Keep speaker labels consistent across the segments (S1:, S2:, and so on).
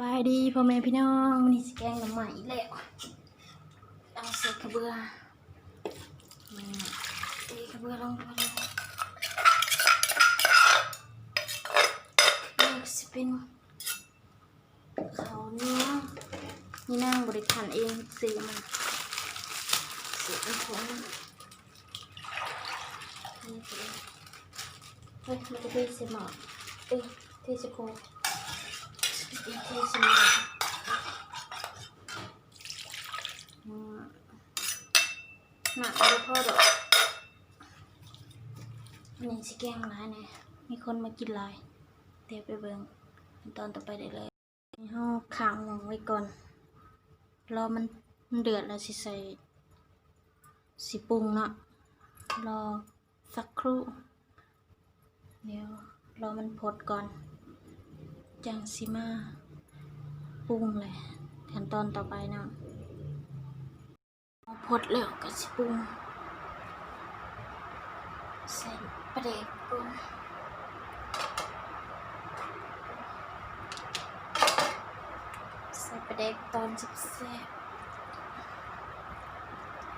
S1: บายดีพ่อแม่พี่น้องนนี้สิแกงน้ำใหม่แล้วเอาใส่กระเบือตีกระเบือลงไปเลยนี่สิเป็นเขาเนื้อนี่นางบริการเองซื้อมาซื้อเป็นผงนี่สิเฮ้ยมันจะเป็นเสหมอเอ้ยทสโคอีกทีสิอืม หนักเลยพ่อดอกอันนี้สิแกงร้ายนี่ยมีคนมากินลายเดี๋ยวไปเบิ่งตอนต่อไปได้เลยเฮาขังไว้ก่อน รอมันเดือดแล้วสิใส่สิปรุงเนาะรอสักครู่ เดี๋ยวรอมันพดก่อน จังสิมาปรุงเลยขั้นตอนต่อไปนะเอาพดแล้วก็สิปรุงใส่ปลาเด็กปรุงใส่ปลาเด็กตอนสิบแซ่บ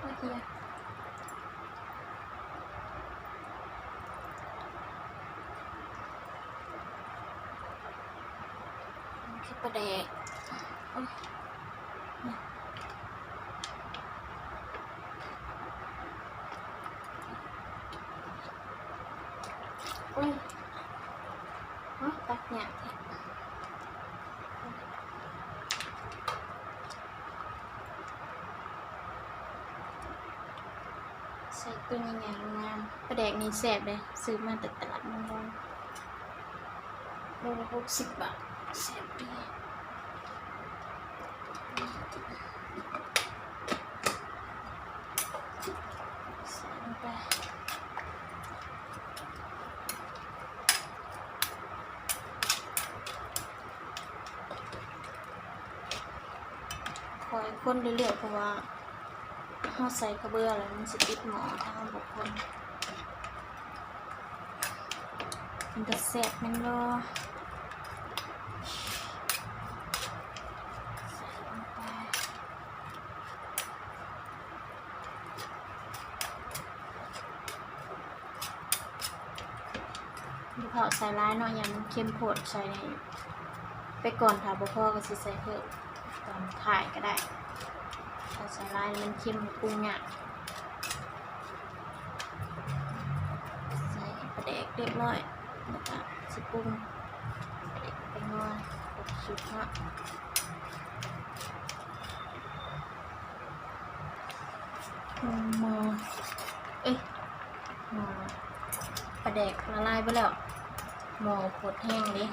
S1: โอเคอ ปลาเดกอ้ยโอ้ยเอ้าตักเนี่ยใส่ตัวใหญ่ๆงามปลาแดกนี่แซ่บเลย ซื้อมาจากตลาดมังกรโลละหกสิบบาท แซ่บดีใส่ไปคอยคนเรื่อยๆเพราะว่าถ้าใส่กระเบื้อแล้วมันจะติดหมอทางบุคคลมันจะแสบมันบ่ใส่ลงไป บุพอใส่ร้ายเนาะย่างเข้มโพดใส่ไปก่อนค่ะบุพอก็สิใส่เพิ่มตอนถ่ายก็ได้ถ้าใส่ร้ายมันเข้มปรุงเนี่ยใส่ปลาแดกเรียบร้อยแล้วก็สิปรุงไปงอนกดสุดเนาะหมอเอ้ยหมอปลาแดกละลายไปแล้ว หมอผดแห้งดิ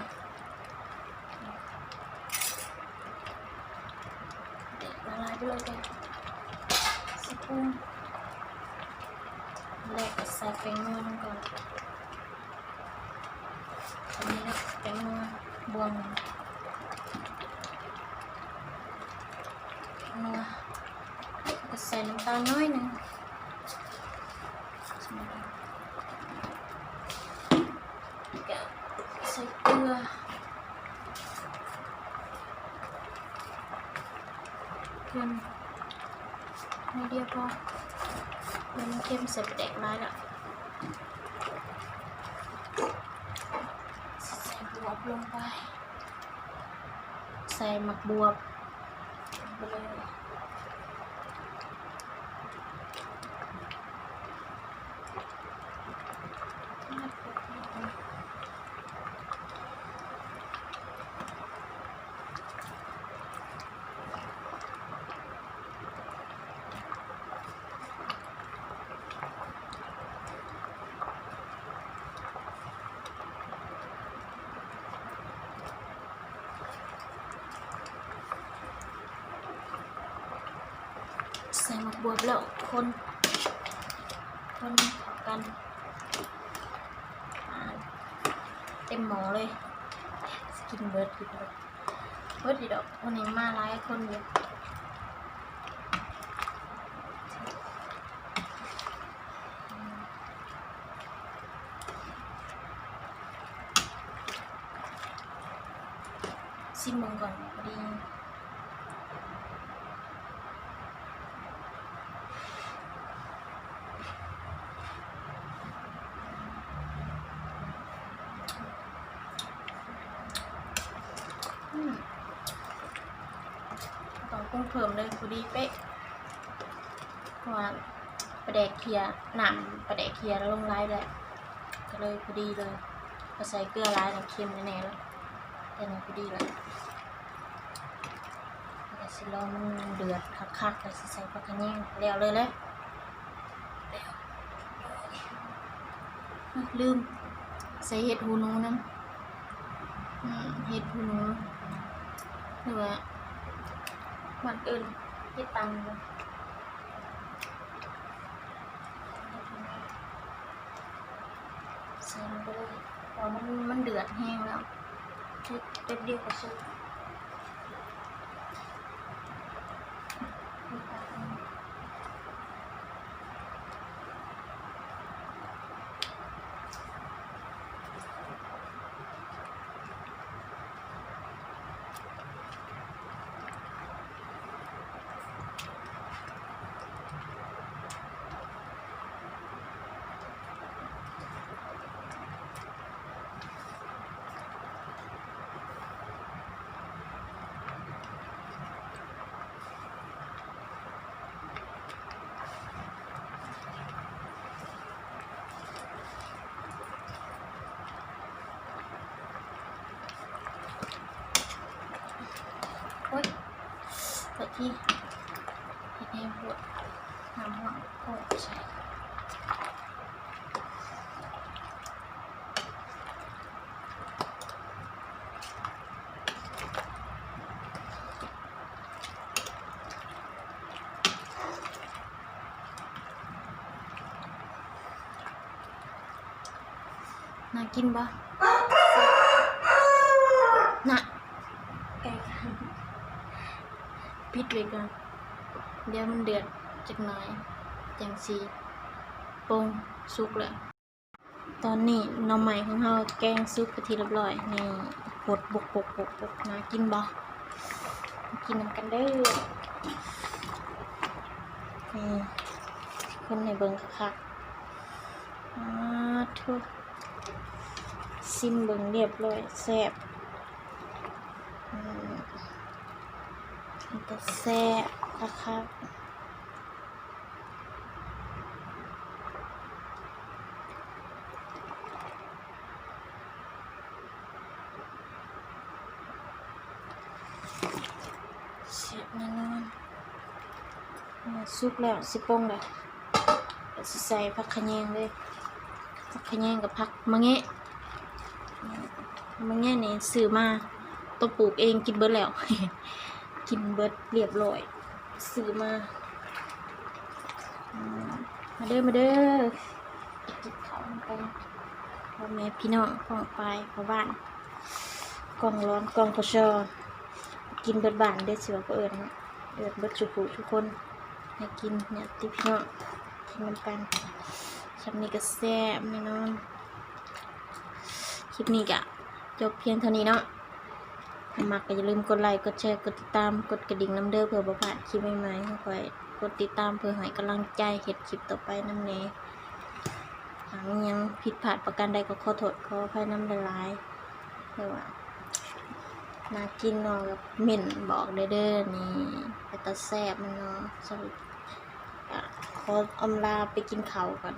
S1: เด็กละลายไปเลยเด็กสปูนแรกก็ใส่แป้งนวลงก่อนอันนี้นะแป้งนวลบวมนัวก็ใส่น้ำตาลน้อยหนึ่ง ใส่เก ลือ เค็มไม่เดียวพอมันเค็มใส่ไปแดกร้ายละใส่บวบลงไป ใส่หมักบวบไปเลย ใส่หมักบวบแล้วคน คนกันเต็มหมอเลย สกินเบิร์ดอยู่เลยเบิร์ดดีดอกวันนี้มาหลายคนอยู่ใซิมมงก่อนพอดีอืมต้อ งปรุงเพิ่มเลยพอดีเป๊ะเพราะว่าประแดกเคลียร์หนำประแดกเคลียร์แล้วลงไล่เลยก็เลยพอดีเลยก็ใส่เกลือร้ายหน่เค็มแน่ๆแล้วแต่นี่พอดีเลยแต่สิรอมันเดือดคักๆแล้วสิใส่ผักกระแยงแล้วเลยเลยแล้วลืมใส่เห็ดหูหนูนั่นเห็ดหูนูหรือว่า มันอื่นที่ตังเลยใส่ลงไปเลยพอมันมันเดือดแห้งแล้วเต็มเดียวกับซุปอ๊ยเปิด ที่เห็ดแห้งปวดน้ำหัวโอ้ใช่น่ากินปะน่ะไก่ขัน ปิดไว้ก่อนเดี๋ยวมันเดือดจักหน่อยจังสีปงสุกแล้วตอนนี้น้องใหม่ของเราแกงซุปกะทิเรียบร้อยนี่ปดบกบกบกบกน่ากินบ่กินนำกันเด้อนี่คนในเบิงคักๆอ่าทุกซิมเบิงเรียบร้อยแซ่บอืม มันจะแซ่บคักๆเสียบแน่นอนอ่าสุกแล้วสิปงเลยสิใส่ผักขะแยงเลยผักขะแยงกับผักมะเงะมันง่ายนี่ซื้อมาตัวปลูกเองกินเบิดแล้ว กินเบิดเรียบร้อยซื้อมาอมาเด้อมาเด้อกินข้าวกันพ่อแม่พี่น้องของไปพ่อบ้านกล่องร้อนกล่องพอชอกินเบิดบ้านเด้อสิว่าก็เอิญเนาะเอิญเบิดสุขุทุกคนให้กินเนี่ยติพี่น้องกินมันกันชับนี้ก็แซ่บแน่นอนคลิปนี้ก็จบเพียงเท่านี้เนาะ ถ้ามักก็อย่าลืมกดไลค์กดแชร์กดติดตามกดกระดิ่งน้ำเด้อเพื่อบ่พลาดคลิปใหม่ๆค่อยกดติดตามเพื่อให้กำลังใจเฮ็ดคลิปต่อไปน้ำแน่หากยังผิดพลาดประการใดก็ขอโทษขออภัยน้ำละลายเพื่อว่าน่ากินเนาะกับเหม็นบอกเด้อเด้อนี่ไปตาแซ่บมันเนาะสรุปขออำลาไปกินเขาก่อน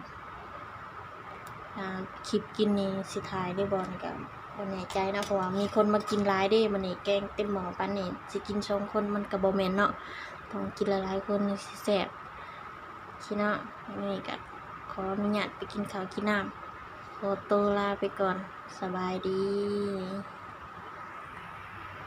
S1: คลิปกินนี่สิทายได้บอลกัน บบ่แน่ใจนะเพราะว่ามีคนมากินหลายเด้มันนี่แกงเต็มหม้อปานนี่สิกินสองคนมันก็บ่แม่นเนาะต้องกินหลายๆคนสิแซ่บคิเนาะนี่ก็ขออนุญาตไปกินข้าวกินน้ำขอตัวลาไปก่อนสบายดี